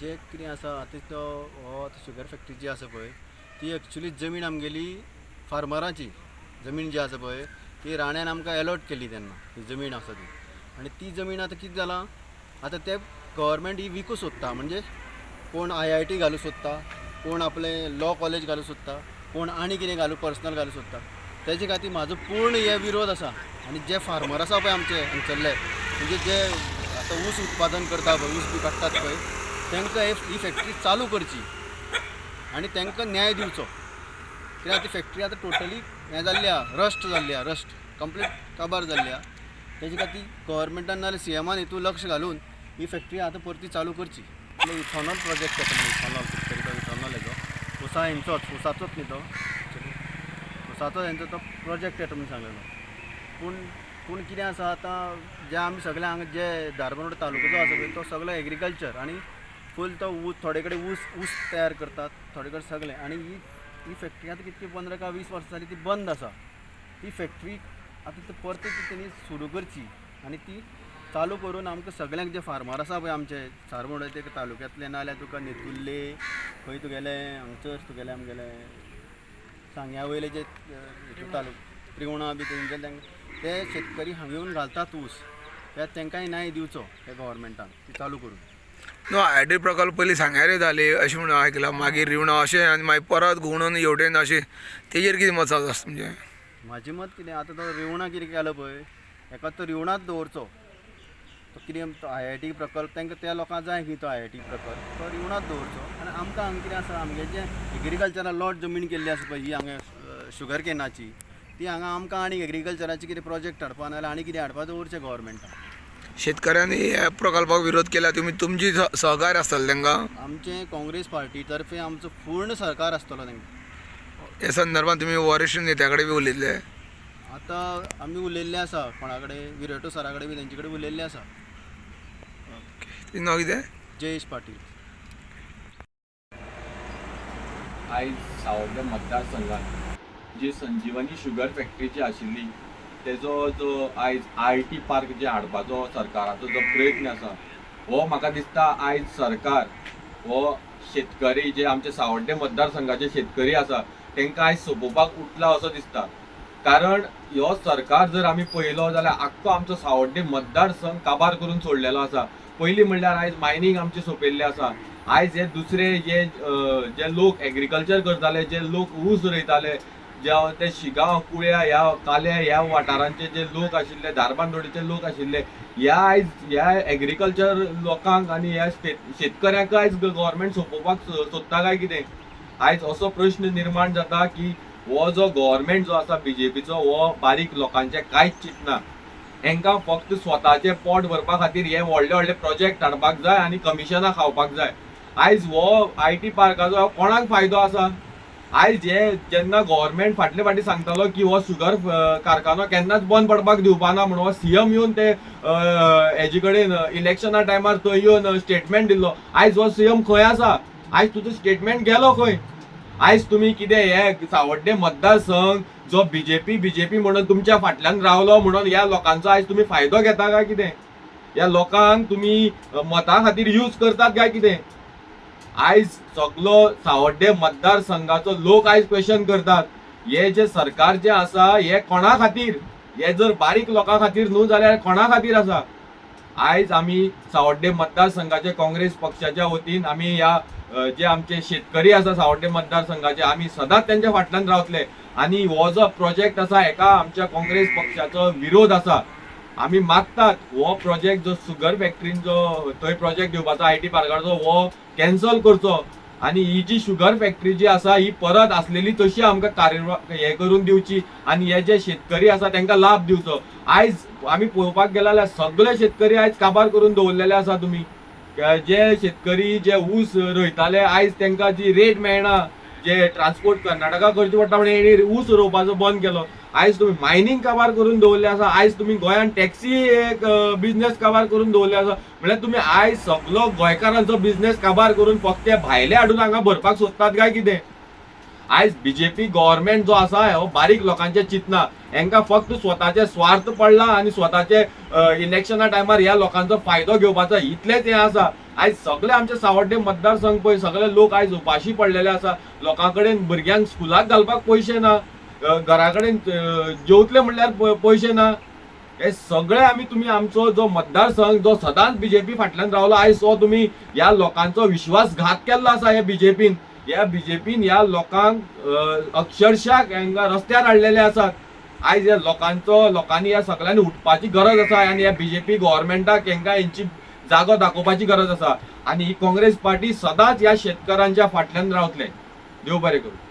जे कितें आसा आतां तो हो आतां शुगर फॅक्ट्री जी आसा पळय ती एक्चुली जमीन आमगेली फार्मरांची जमीन जी आसा पळय ती राण्यान आमकां एलॉट केली तेन्ना ही जमीन आसा ती. आनी ती जमीन आतां कितें जालां? आतां ते गव्हर्मेंट ही विकूं सोदता म्हणजे कोण आय आय टी घालूं सोदता कोण आपलें लॉ कॉलेज घालूं सोदता कोण आनी कितें घालूं पर्सनल घालूं सोदता. तेजे खातीर म्हाजो पूर्ण हे विरोध आसा आनी जे फार्मर आसा पळय आमचे हांगसरले म्हणजे जे आतां ऊस उत्पादन करता पळय ऊस बी काडटात पळय तांकां ही फॅक्टरी चालू करची. आनी तांकां न्याय दिवचो कित्याक ती फॅक्टरी आतां टोटली हें जाल्ली आहा रस्ट जाल्ली आहा रस्ट कंप्लीट काबार जाल्ली आहा तेजे खातीर गव्हर्मेंटान नाल्यार सी एमान हितून लक्ष घालून ही फॅक्टरी आतां परती चालू करची. इथॉनॉल प्रोजेक्ट येता इथॉनॉल करता इथॉनॉल हेजो उसा हेंचोच उसाचोच न्ही तो. उसाचो हेंचो तो प्रोजेक्ट येता म्हणून सांगलेलो. पूण पूण कितें आसा आतां जे आमी सगळे हांगा जे धारबांदोड तालुक्याचो आसा पळय तो सगळो एग्रीकल्चर आनी फूल तो ऊस थोडे कडेन ऊस ऊस तयार करतात थोडे कडेन सगळे. आनी ही ही फॅक्टरी आतां कितकी पंदरा काय वीस वर्सां जाली ती बंद आसा ती फॅक्टरी आतां ती परत ती तेणी सुरू करची. आनी ती चालू करून आमकां सगळ्यांक जे फार्मर आसा पळय आमचे सारवण ते तालुक्यांतले नाल्यार तुका नेतुल्ले? खंय तुगेले हांगसर तुगेले आमगेले सांग्या वयले जे तालुक त्रिवणा बी तेंचे ते शेतकरी हांगा येवन घालतात ऊस. त्या तांकांय न्याय दिवचो त्या गव्हर्मेंटान ती चालू करून. आयडी प्रकल्प पयलीं सांग्यारे जाले अशें म्हणून आयकलां मागीर रिवणा अशें आनी मागीर परत घुवणून एवटेन अशें तेजेर कितें मत आसा म्हणजे? म्हाजें मत कितें आतां तो रिवणा कितें केलो पळय एका तो रिवणाच दवरचो तो कितें आय आय टी प्रकल्प तांकां त्या लोकांक जाय की तो आय आय टी प्रकल्प. तो रिवणाच दवरचो आनी आमकां हांगा कितें आसा आमगे जे एग्रीकल्चरान लॉट जमीन केल्ली आसा पळय ही हांगा शुगर केनाची ती हांगा आमकां आनी एग्रीकल्चराचे कितें प्रोजेक्ट हाडपा नाल्यार आनी कितें हाडपा दवरचें गव्हर्मेंटान शेतकऱ्यांनी ह्या प्रकल्पाक विरोध केला तुमी तुमची स- सहकार्य आसतलें तांकां आमचे काँग्रेस पार्टी तर्फे आमचो पूर्ण सरकार आसतलो तांकां हे संदर्भात तुमी वरिश्ठ नेत्या कडेन बी उलयल्ले आतां आमी उलयल्ले आसा कोणा कडेन विरेटो सरा कडेन बी तेंचे कडेन उलयल्ले आसा नांव कितें जयेश पाटील. आयज सावड्डे मतदारसंघात जी संजीवनी शुगर फॅक्टरी जी आशिल्ली तेजो जो आयज आय टी पार्क जे हाडपाचो सरकाराचो जो प्रयत्न आसा हो म्हाका दिसता आयज सरकार हो शेतकरी जे आमचे सावड्डे मतदारसंघाचे शेतकरी आसा तांकां आयज सोपोवपाक उठला असो दिसता. कारण हो सरकार जर आमी पळयलो जाल्यार आख्खो आमचो सावड्डे मतदारसंघ काबार करून सोडलेलो आसा. पयलीं म्हणल्यार आयज मायनींग आमचें सोंपयल्लें आसा. आयज हे दुसरे जे जे लोक एग्रीकल्चर करताले जे लोक ऊस रोयताले ज्या ते शिगांव कुळ्या ह्या काल्या ह्या वाठारांचे जे लोक आशिल्ले धारबांदोडीचे लोक आशिल्ले ह्या आयज ह्या एग्रीकल्चर लोकांक आनी ह्या शेतकऱ्यांक आयज गव्हर्मेंट सोंपोवपाक सोदता काय कितें? आयज असो प्रश्न निर्माण जाता की हो जो गव्हर्मेंट जो आसा बीजेपीचो हो बारीक लोकांचे कांयच चिंतना. हांकां फक्त स्वताचे पोट भरपा खातीर हे व्हडले व्हडले प्रोजेक्ट हाडपाक जाय आनी कमिशनां खावपाक जाय. आयज हो आय टी पार्काचो कोणाक फायदो आसा? आयज हे जेन्ना गव्हर्मेंट फाटले फाटी सांगतालो की हो शुगर कारखानो केन्नाच बंद पडपाक दिवपा ना म्हणून हो सीएम येवन ते हेजे कडेन इलेक्शना टायमार थंय येवन स्टेटमेंट दिल्लो. आयज हो सीएम खंय आसा? आयज तुजो स्टेटमेंट गेलो खंय. आयज तुमी कितें हे सावड्डे मतदारसंघ जो बीजेपी बीजेपी म्हणून तुमच्या फाटल्यान रावलो म्हणून ह्या लोकांचो आयज तुमी फायदो घेता काय कितें? ह्या लोकांक तुमी मता खातीर यूज करतात काय कितें? आयज सगलो सावड्डे मतदारसंघाचो लोक आयज क्वेश्चन करतात. हे जे सरकार जे आसा हे कोणा खातीर? हे जर बारीक लोकां खातीर न्हू जाल्यार कोणा खातीर आसा? आयज आमी सावड्डे मतदारसंघाचे काँग्रेस पक्षाच्या वतीन आमी ह्या जे आमचे शेतकरी आसा सावड्डे मतदारसंघाचे आमी सदांच त्यांच्या फाटल्यान रावतले. आनी हो जो प्रोजेक्ट आसा हेका आमच्या काँग्रेस पक्षाचो विरोध आसा. आमी मागतात. हो प्रोजेक्ट जो शुगर फॅक्टरीन जो थंय प्रोजेक्ट घेवपाचो आय टी पार्काचो हो कॅन्सल करचो. आनी ही जी शुगर फॅक्टरी जी आसा ही परत आसलेली तशी आमकां कार्य हे करून दिवची. आनी हे जे शेतकरी आसा तांकां लाभ दिवचो. आयज आमी पळोवपाक गेले जाल्यार सगळे शेतकरी आयज काबार करून दवरलेले आसा तुमी जे शेतकरी जे ऊस रोयताले आयज तांकां जी रेट मेळना जे ट्रान्सपोर्ट कर्नाटका करचे पडटा म्हणून हेणी ऊस रोवपाचो बंद केलो. आयज तुम्ही मायनिंग काबार करून दवरले आसा आयज तुम्ही गोंयान टॅक्सी एक बिझनेस काबार करून दवरले आसा म्हळ्यार तुम्ही आयज सगलो गोंयकारांचो बिझनेस काबार करून फक्त भायले हाडून हांगा भरपाक सोदतात काय कितें? आयज बीजेपी गव्हर्मेंट जो आसा हो बारीक लोकांचे चिंतना. हांकां फक्त स्वताचे स्वार्थ पडला आनी स्वताचे इलेक्शना टायमार ह्या लोकांचो फायदो घेवपाचो इतलेंच हें आसा आयज सगळे आमचे सावड्डे मतदारसंघ पळय सगळे लोक आयज उपाशी पडलेले आसा. लोकां कडेन भुरग्यांक स्कुलाक घालपाक पयशे ना. घरा कडेन जेवतले म्हणल्यार पयशे ना. हे सगळे आमी तुमी आमचो जो मतदारसंघ जो सदांच बीजेपी फाटल्यान रावलो आयज तो तुमी ह्या लोकांचो विश्वासघात केल्लो आसा ह्या बीजेपीन ह्या बीजेपीन ह्या लोकांक अक्षरशाक अक्षरशः हांकां रस्त्यार हाडलेले आसात. आयज ह्या लोकांचो लोकांनी ह्या सगळ्यांनी उठपाची गरज आसा. आनी ह्या बीजेपी गव्हर्मेंटाक हांकां हेंची जागो दाखोवपाची गरज आसा आनी ही काँग्रेस पार्टी सदांच ह्या शेतकारांच्या फाटल्यान रावतले देव बरें करूं.